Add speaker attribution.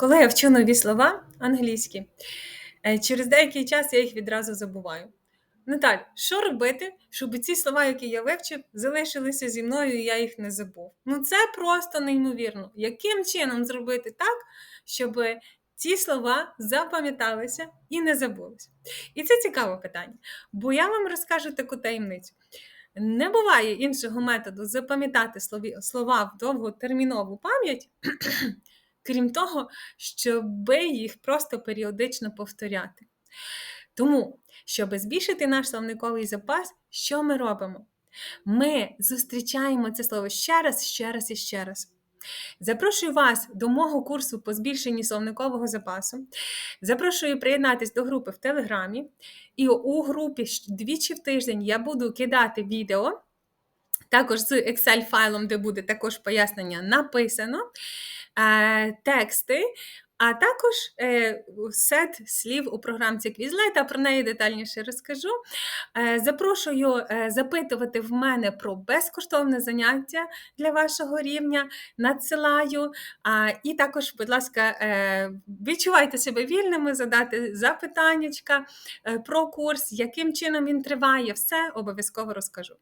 Speaker 1: Коли я вчу нові слова англійські, е, через деякий час я їх відразу забуваю. Наталь, що робити, щоб ці слова, які я вивчив, залишилися зі мною, і я їх не забув? Ну це просто неймовірно. Яким чином зробити так, щоб ці слова запам'яталися і не забулися? І це цікаве питання, бо я вам розкажу таку таємницю. Не буває іншого методу запам'ятати слова в довготермінову пам'ять, крім того, щоб їх просто періодично повторяти. Тому, щоб збільшити наш словниковий запас, що ми робимо? Ми зустрічаємо це слово ще раз, ще раз і ще раз. Запрошую вас до мого курсу по збільшенню словникового запасу. Запрошую приєднатись до групи в Телеграмі. І у групі двічі в тиждень я буду кидати відео, також з Excel-файлом, де буде також пояснення написано, е, тексти, а також е, сет слів у програмці Quizlet, а про неї детальніше розкажу. Е, запрошую запитувати в мене про безкоштовне заняття для вашого рівня, надсилаю. І також, будь ласка, відчувайте себе вільними, задати запитаннячка про курс, яким чином він триває, все обов'язково розкажу.